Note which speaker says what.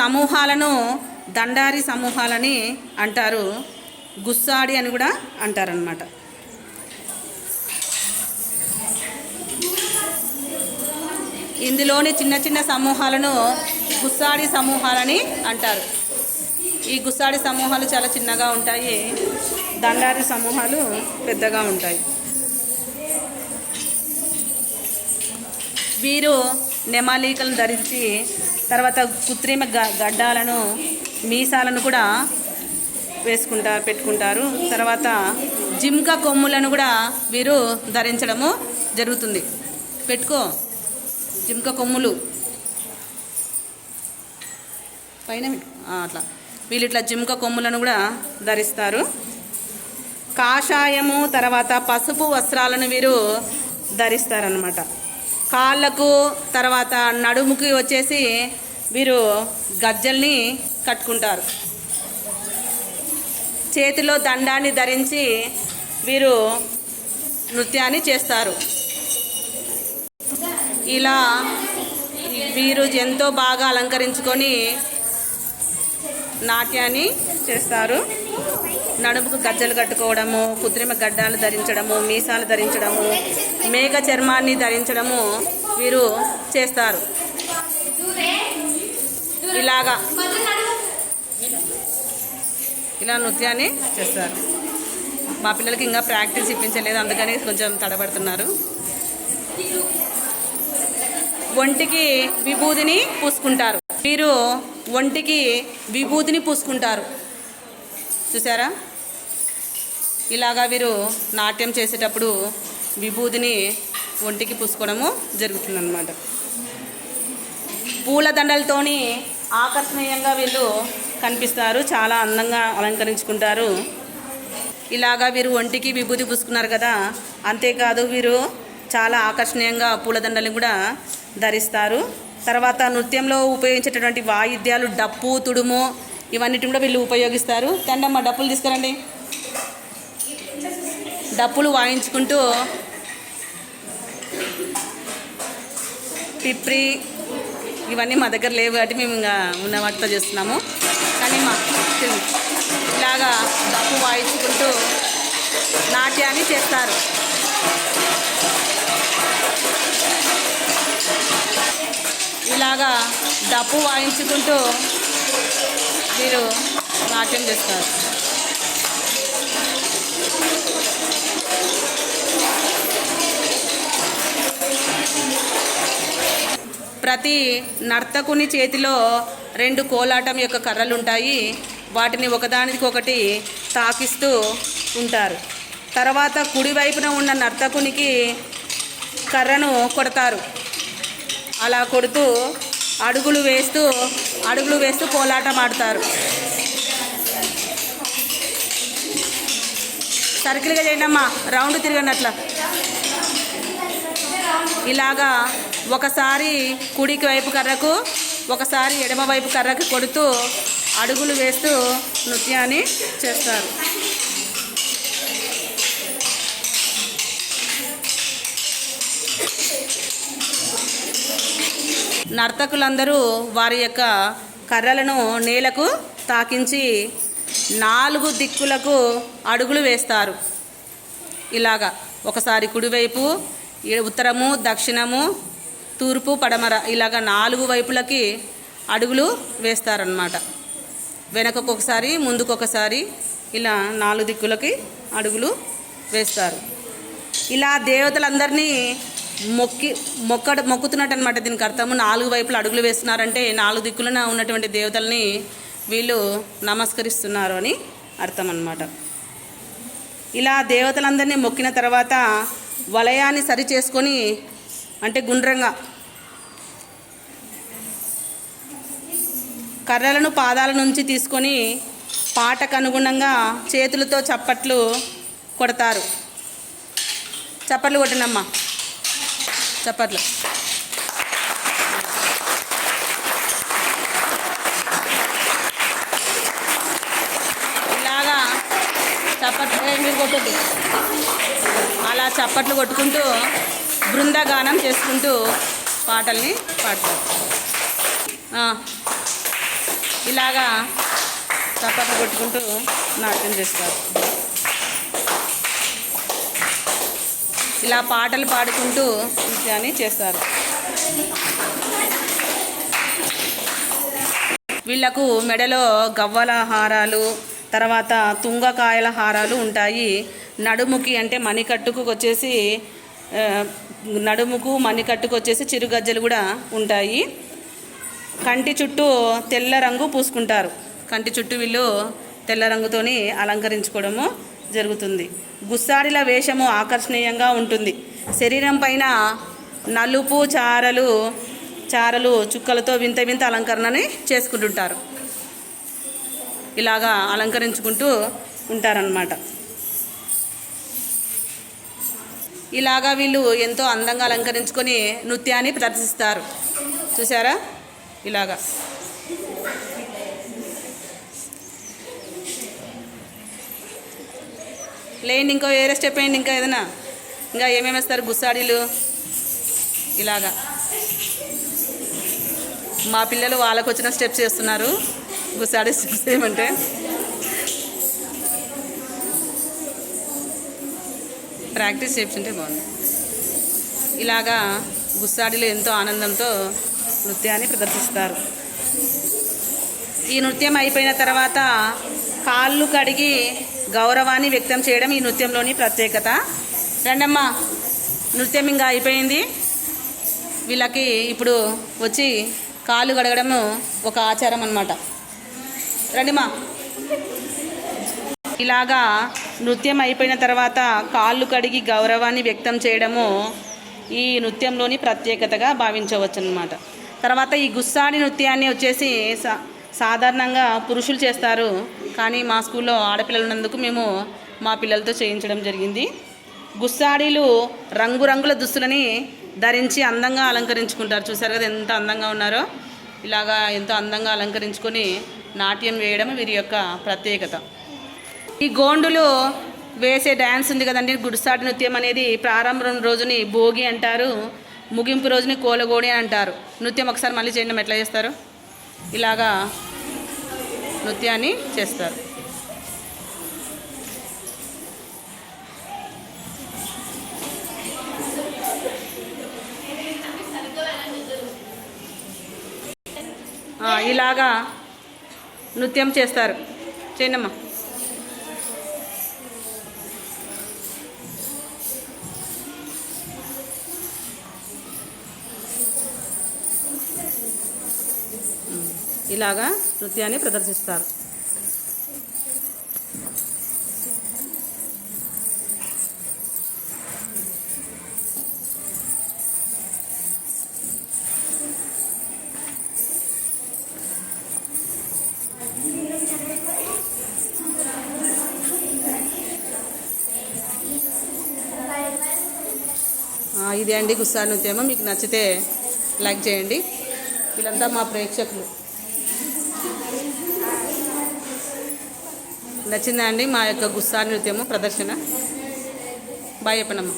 Speaker 1: సమూహాలను దండారి సమూహాలని అంటారు. గుస్సాడి అని కూడా అంటారనమాట ఇందులోని చిన్న చిన్న సమూహాలను గుస్సాడి సమూహాలని అంటారు. ఈ గుస్సాడి సమూహాలు చాలా చిన్నగా ఉంటాయి. దండారి సమూహాలు పెద్దగా ఉంటాయి. వీరు నెమాలీకలను ధరించి తర్వాత కృత్రిమ గ- గడ్డాలను మీసాలను కూడా వేసుకుంటారు పెట్టుకుంటారు. తర్వాత జింక కొమ్ములను కూడా వీరు ధరించడము జరుగుతుంది. పెట్టుకో. జింక కొమ్ములు. పైన అట్లా. వీళ్ళు ఇట్లా జింక కొమ్ములను కూడా ధరిస్తారు. కాషాయము తర్వాత పసుపు వస్త్రాలను వీరు ధరిస్తారనమాట కాళ్ళకు తర్వాత నడుముకి వచ్చేసి వీరు గజ్జల్ని కట్టుకుంటారు. చేతిలో దండాన్ని ధరించి వీరు నృత్యాన్ని చేస్తారు. ఇలా వీరు ఎంతో బాగా అలంకరించుకొని నాట్యాన్ని చేస్తారు. నడుముకు గజ్జలు కట్టుకోవడము కృత్రిమ గడ్డాలు ధరించడము మీసాలు ధరించడము మేఘ చర్మాన్ని ధరించడము వీరు చేస్తారు. ఇలాగా. ఇలా నృత్యాన్ని చేస్తారు. మా పిల్లలకి ఇంకా ప్రాక్టీస్ ఇప్పించలేదు అందుకని కొంచెం తడబడుతున్నారు. ఒంటికి విభూతిని పూసుకుంటారు. వీరు ఒంటికి విభూతిని పూసుకుంటారు. చూసారా? ఇలాగా వీరు నాట్యం చేసేటప్పుడు విభూతిని ఒంటికి పూసుకోవడము జరుగుతుందన్నమాట. పూలదండలతోని ఆకర్షణీయంగా వీళ్ళు కనిపిస్తారు చాలా అందంగా అలంకరించుకుంటారు. ఇలాగా వీరు ఒంటికి విభూతి పూసుకున్నారు కదా అంతేకాదు వీరు చాలా ఆకర్షణీయంగా పూలదండలు కూడా ధరిస్తారు. తర్వాత నృత్యంలో ఉపయోగించేటటువంటి వాయిద్యాలు డప్పు తుడుము ఇవన్నిటి కూడా వీళ్ళు ఉపయోగిస్తారు. తండమ్మ డప్పులు తీసుకురండి. డప్పులు వాయించుకుంటూ పిప్రి ఇవన్నీ మా దగ్గర లేవు కాబట్టి మేము ఇంకా ఉన్న వాటితో చేస్తున్నాము. కానీ మా ఇలాగా డప్పు వాయించుకుంటూ నాట్యాన్ని చేస్తారు. ఇలాగా డప్పు వాయించుకుంటూ మీరు నాట్యం చేస్తారు. ప్రతి నర్తకుని చేతిలో రెండు కోలాటం యొక్క కర్రలు ఉంటాయి వాటిని ఒకదానికొకటి తాకిస్తూ ఉంటారు. తర్వాత కుడివైపున ఉన్న నర్తకునికి కర్రను కొడతారు. అలా కొడుతూ అడుగులు వేస్తూ అడుగులు వేస్తూ కోలాటం ఆడతారు సర్కిల్గా చేయండి అమ్మా రౌండ్ తిరగండి అట్లా ఇలాగా ఒకసారి కుడికి వైపు కర్రకు ఒకసారి ఎడమ వైపు కర్రకు కొడుతూ అడుగులు వేస్తూ నృత్యాన్ని చేస్తారు. నర్తకులందరూ వారి యొక్క కర్రలను నేలకు తాకించి నాలుగు దిక్కులకు అడుగులు వేస్తారు. ఇలాగా ఒకసారి కుడివైపు ఉత్తరము దక్షిణము తూర్పు పడమర ఇలాగ నాలుగు వైపులకి అడుగులు వేస్తారనమాట వెనకొకసారి ముందుకొకసారి ఇలా నాలుగు దిక్కులకి అడుగులు వేస్తారు. ఇలా దేవతలందరినీ మొక్కి మొక్కడ మొక్కుతున్నట్టు అనమాట దీనికి అర్థము. నాలుగు వైపులు అడుగులు వేస్తున్నారంటే నాలుగు దిక్కులన ఉన్నటువంటి దేవతల్ని వీళ్ళు నమస్కరిస్తున్నారు అని అర్థం అన్నమాట ఇలా దేవతలందరినీ మొక్కిన తర్వాత వలయాన్ని సరి చేసుకొని అంటే గుండ్రంగా. కర్రలను పాదాల నుంచి తీసుకొని పాటకు అనుగుణంగా చేతులతో చప్పట్లు కొడతారు. చప్పట్లు కొట్టినమ్మా. చప్పట్లు. ఇలాగా చప్పట్లు మీరు కొట్టద్దు. అలా చప్పట్లు కొట్టుకుంటూ బృందగానం చేసుకుంటూ పాటల్ని పాడతారు ఇలాగా తప్పక కొట్టుకుంటూ నాట్యం చేస్తారు. ఇలా పాటలు పాడుకుంటూ నృత్యాన్ని చేస్తారు. వీళ్ళకు మెడలో గవ్వల హారాలు తర్వాత తుంగకాయల హారాలు ఉంటాయి. నడుముకి అంటే మణికట్టుకు వచ్చేసి నడుముకు మణికట్టుకు వచ్చేసి చిరుగజ్జలు కూడా ఉంటాయి. కంటి చుట్టూ తెల్ల రంగు పూసుకుంటారు. కంటి చుట్టూ వీళ్ళు తెల్ల రంగుతోని అలంకరించుకోవడము జరుగుతుంది. గుస్సాడిల వేషము ఆకర్షణీయంగా ఉంటుంది. శరీరం పైన నలుపు చారలు చారలు చుక్కలతో వింత వింత అలంకరణని చేసుకుంటుంటారు. ఇలాగా అలంకరించుకుంటూ ఉంటారనమాట ఇలాగా వీళ్ళు ఎంతో అందంగా అలంకరించుకొని నృత్యాన్ని ప్రదర్శిస్తారు. చూసారా ఇలాగా. లేండి ఇంకో వేరే స్టెప్ వేయండి ఇంకా ఏదైనా? ఇంకా ఏమేమి వేస్తారు? గుస్సాడీలు. ఇలాగా. మా పిల్లలు వాళ్ళకు వచ్చిన స్టెప్స్ చేస్తున్నారు. గుస్సాడీ స్టెప్స్ ఏమంటే? ప్రాక్టీస్ చేస్తుంటే బాగుంది. ఇలాగా గుస్సాడిలో ఎంతో ఆనందంతో నృత్యాన్ని ప్రదర్శిస్తారు. ఈ నృత్యం అయిపోయిన తర్వాత కాళ్ళు కడిగి గౌరవాన్ని వ్యక్తం చేయడం ఈ నృత్యంలోని ప్రత్యేకత. రండమ్మా నృత్యం ఇంకా అయిపోయింది. వీళ్ళకి ఇప్పుడు వచ్చి కాళ్ళు కడగడము ఒక ఆచారం అన్నమాట. రండిమా ఇలాగా నృత్యం అయిపోయిన తర్వాత కాళ్ళు కడిగి గౌరవాన్ని వ్యక్తం చేయడము ఈ నృత్యంలోని ప్రత్యేకతగా భావించవచ్చు అన్నమాట తర్వాత ఈ గుస్సాడి నృత్యాన్ని వచ్చేసి సా సాధారణంగా పురుషులు చేస్తారు. కానీ మా స్కూల్లో ఆడపిల్లలు ఉన్నందుకు మేము మా పిల్లలతో చేయించడం జరిగింది. గుస్సాడీలు రంగురంగుల దుస్తులని ధరించి అందంగా అలంకరించుకుంటారు. చూసారు కదా ఎంత అందంగా ఉన్నారో? ఇలాగా ఎంతో అందంగా అలంకరించుకొని నాట్యం వేయడం వీరి యొక్క ప్రత్యేకత. ఈ గోండులు వేసే డ్యాన్స్ ఉంది కదండి గుడిసాటి నృత్యం అనేది ప్రారంభం రోజుని భోగి అంటారు ముగింపు రోజుని కోలగోడి అని అంటారు. నృత్యం ఒకసారి మళ్ళీ చేయడం ఎట్లా చేస్తారు? ఇలాగా నృత్యాన్ని చేస్తారు. ఇలాగా నృత్యం చేస్తారు. చేయండమ్మా. ఇలాగా నృత్యాన్ని ప్రదర్శిస్తారు. ఇదే అండి గుస్సా నృత్యమో మీకు నచ్చితే లైక్ చేయండి. వీళ్ళంతా మా ప్రేక్షకులు. నచ్చిందా అండి? మా యొక్క గుస్సా నృత్యము ప్రదర్శన. బాయ్ చెప్పనమ్మా